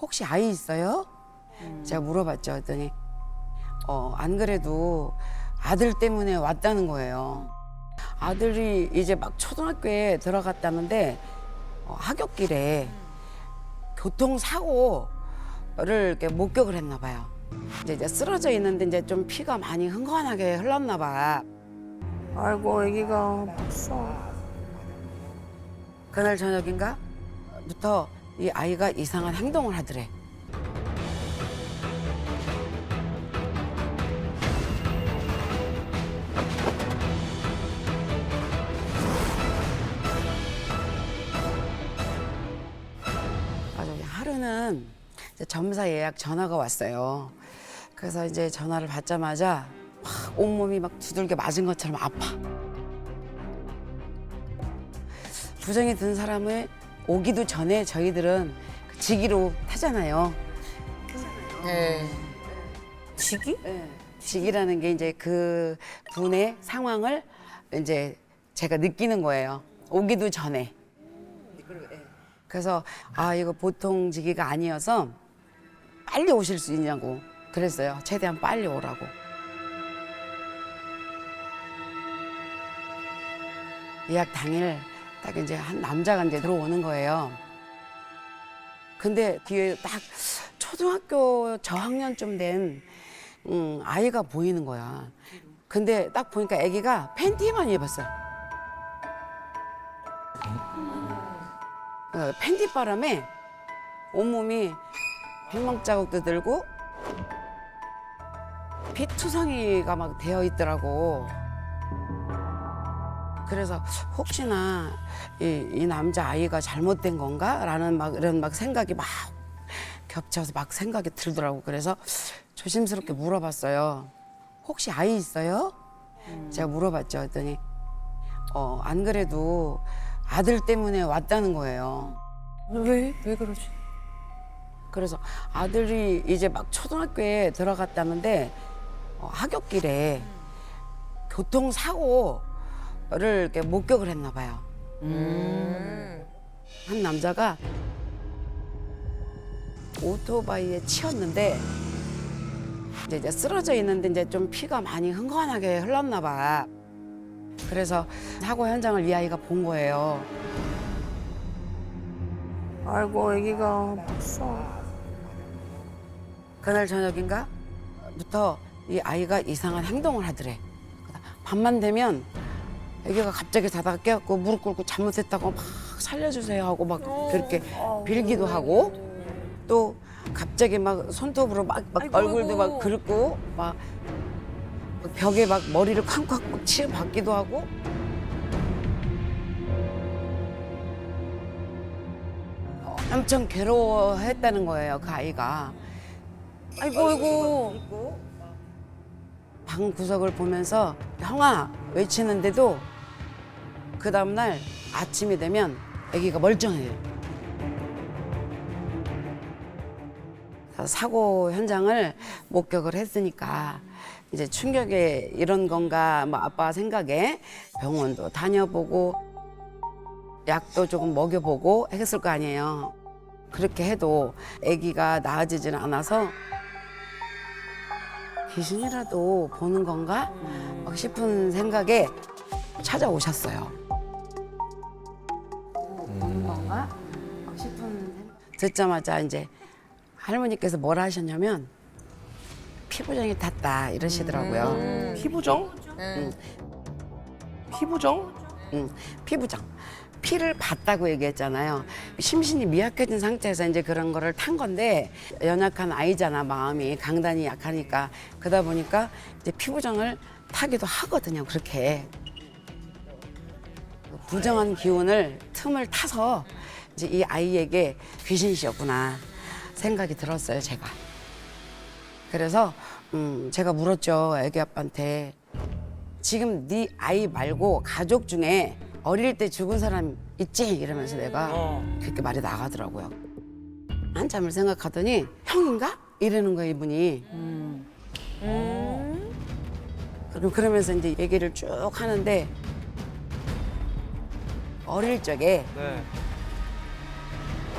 혹시 아이 있어요? 제가 물어봤죠. 했더니 어, 안 그래도 아들 때문에 왔다는 거예요. 아들이 이제 막 초등학교에 들어갔다는데 어, 하굣길에 교통사고를 이렇게 목격을 했나 봐요. 이제, 이제 쓰러져 있는데 이제 좀 피가 많이 흥건하게 흘렀나 봐. 아이고 아기가 벌써 그날 저녁인가? 부터 이 아이가 이상한 행동을 하더래. 맞아, 하루는 점사 예약 전화가 왔어요. 그래서 이제 전화를 받자마자 막 온몸이 막 두들겨 맞은 것처럼 아파. 부정이 든 사람을 오기도 전에 저희들은 그 지기로 타잖아요. 네. 지기? 지기라는 게 이제 그 분의 상황을 이제 제가 느끼는 거예요. 오기도 전에. 그래서 아 이거 보통 지기가 아니어서 빨리 오실 수 있냐고 그랬어요. 최대한 빨리 오라고. 예약 당일 딱 이제 한 남자가 이제 들어오는 거예요. 근데 뒤에 딱 초등학교 저학년쯤 된 음, 아이가 보이는 거야. 근데 딱 보니까 아기가 팬티만 입었어요. 어, 팬티 바람에 온몸이 빗망 자국도 들고 피투성이가 막 되어 있더라고. 그래서 혹시나 이, 이 남자 아이가 잘못된 건가라는 막 이런 막 생각이 막 겹쳐서 막 생각이 들더라고. 그래서 조심스럽게 물어봤어요. 혹시 아이 있어요? 제가 물어봤죠. 했더니 어, 안 그래도 아들 때문에 왔다는 거예요. 왜? 왜 그러지? 그래서 아들이 이제 막 초등학교에 들어갔다는데 어, 하굣길에 교통사고 를 이렇게 목격을 했나 봐요. 한 남자가 오토바이에 치였는데 이제, 이제 쓰러져 있는데 이제 좀 피가 많이 흥건하게 흘렀나 봐. 그래서 사고 현장을 이 아이가 본 거예요. 아이고 아기가 벌써 그날 저녁인가? 부터 이 아이가 이상한 행동을 하더래. 밤만 되면 애기가 갑자기 자다가 깨갖고 무릎 꿇고 잘못했다고 막 살려주세요 하고 막 그렇게 빌기도 하고 또 갑자기 막 손톱으로 막, 막 얼굴도 막 긁고 막 벽에 막 머리를 쾅쾅 막 치어 받기도 하고. 엄청 괴로워했다는 거예요 그 아이가. 아이고 아이고. 방 구석을 보면서 형아 외치는데도 그 다음날 아침이 되면 아기가 멀쩡해요. 사고 현장을 목격을 했으니까 이제 충격에 이런 건가 뭐 아빠 생각에 병원도 다녀보고 약도 조금 먹여보고 했을 거 아니에요. 그렇게 해도 아기가 나아지지는 않아서 귀신이라도 보는 건가 막 싶은 생각에 찾아오셨어요. 듣자마자 이제 할머니께서 뭐라 하셨냐면 피부정이 탔다 이러시더라고요. 피부정? 피부정? 응, 피부정. 피를 봤다고 얘기했잖아요. 심신이 미약해진 상태에서 이제 그런 거를 탄 건데 연약한 아이잖아 마음이 강단이 약하니까 그러다 보니까 이제 피부정을 타기도 하거든요. 그렇게 부정한 기운을 틈을 타서 이제 이 아이에게 귀신이었구나 생각이 들었어요. 제가. 그래서 음, 제가 물었죠. 애기 아빠한테 지금 네 아이 말고 가족 중에 어릴 때 죽은 사람 있지? 이러면서 내가 그렇게 말이 나가더라고요. 한참을 생각하더니 형인가? 이러는 거예요, 이분이. 그럼 그러면서 이제 얘기를 쭉 하는데 어릴 적에 네.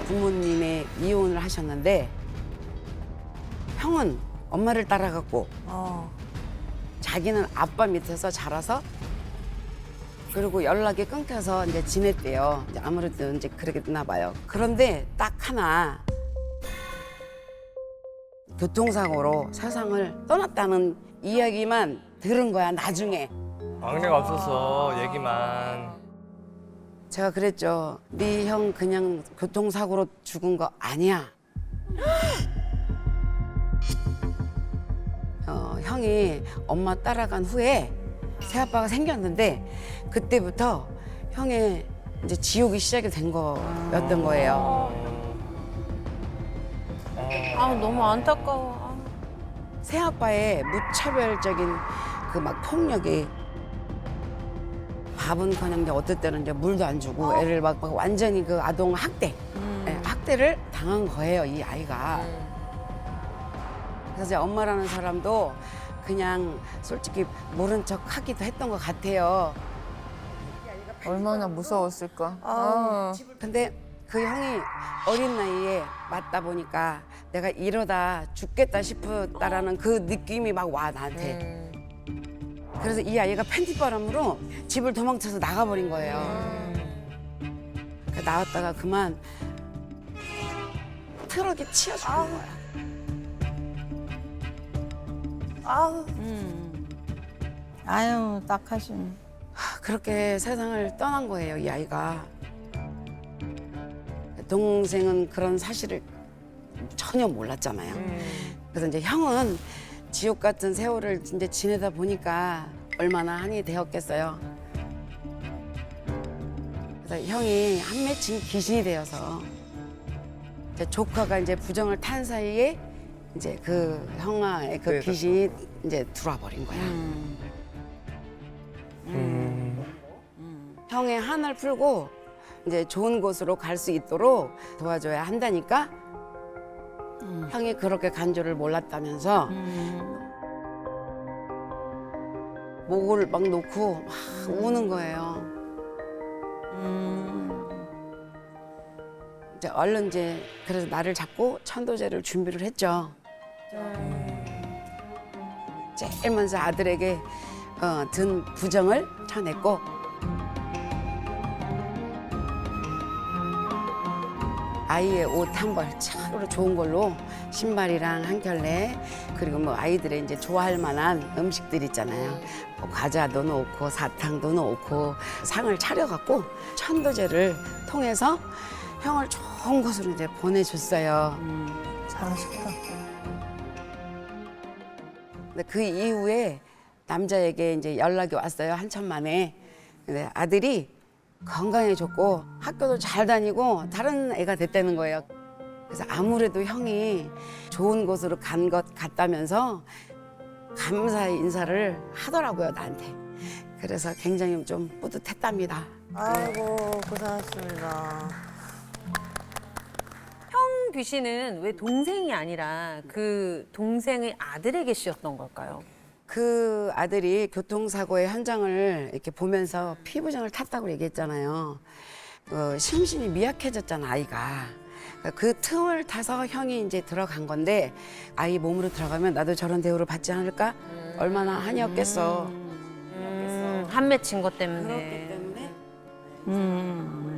부모님의 이혼을 하셨는데 형은 엄마를 따라갔고 어. 자기는 아빠 밑에서 자라서 그리고 연락이 끊겨서 이제 지냈대요. 이제 아무래도 이제 그러겠나 봐요. 그런데 딱 하나 교통사고로 세상을 떠났다는 이야기만 들은 거야 나중에. 막내가 없어서 얘기만. 제가 그랬죠. 네 형 그냥 교통사고로 죽은 거 아니야. 어, 형이 엄마 따라간 후에 새아빠가 생겼는데 그때부터 형의 이제 지옥이 시작이 된 거였던 거예요. 아 너무 안타까워. 아. 새아빠의 무차별적인 그 막 폭력이 밥은커녕 이제 어떨 때는 이제 물도 안 주고 애를 막, 막 완전히 그 아동 학대, 예, 학대를 당한 거예요 이 아이가. 그래서 이제 엄마라는 사람도 그냥 솔직히 모른 척 하기도 했던 것 같아요. 얼마나 무서웠을까. 아. 근데 그 형이 어린 나이에 맞다 보니까 내가 이러다 죽겠다 싶었다라는 그 느낌이 막 와 나한테. 그래서 이 아이가 팬티바람으로 집을 도망쳐서 나가버린 거예요. 그 나왔다가 그만 트럭에 치여 죽은 거야. 아우. 아유 딱하신. 하, 그렇게 세상을 떠난 거예요, 이 아이가. 동생은 그런 사실을 전혀 몰랐잖아요. 그래서 이제 형은 지옥 같은 세월을 이제 지내다 보니까 얼마나 한이 되었겠어요. 그래서 형이 한 맺힌 귀신이 되어서 이제 조카가 이제 부정을 탄 사이에 이제 그 형아의 그 네, 귀신이 이제 들어와 버린 거야. 음. 형의 한을 풀고 이제 좋은 곳으로 갈 수 있도록 도와줘야 한다니까 형이 그렇게 간절을 몰랐다면서 목을 막 놓고 막 우는 거예요. 이제 얼른 이제 그래서 나를 잡고 천도제를 준비를 했죠. 제일 먼저 아들에게 어, 든 부정을 쳐냈고 아이의 옷 한 벌 참으로 좋은 걸로 신발이랑 한 켤레 그리고 뭐 아이들의 이제 좋아할 만한 음식들 있잖아요. 뭐 과자도 넣고 사탕도 넣고 상을 차려갖고 천도제를 통해서 형을 좋은 곳으로 이제 보내줬어요. 잘하셨다. 근데 그 이후에 남자에게 이제 연락이 왔어요 한참 만에. 근데 아들이 건강해졌고 학교도 잘 다니고 다른 애가 됐다는 거예요. 그래서 아무래도 형이 좋은 곳으로 간 것 같다면서 감사의 인사를 하더라고요 나한테. 그래서 굉장히 좀 뿌듯했답니다. 아이고 고생하셨습니다. 형 귀신은 왜 동생이 아니라 그 동생의 아들에게 씌었던 걸까요? 그 아들이 교통사고의 현장을 이렇게 보면서 피부정을 탔다고 얘기했잖아요. 어, 심신이 미약해졌잖아 아이가. 그러니까 그 틈을 타서 형이 이제 들어간 건데 아이 몸으로 들어가면 나도 저런 대우를 받지 않을까? 얼마나 한이었겠어. 음, 한 맺힌 것 그렇기 때문에. 때문에 음.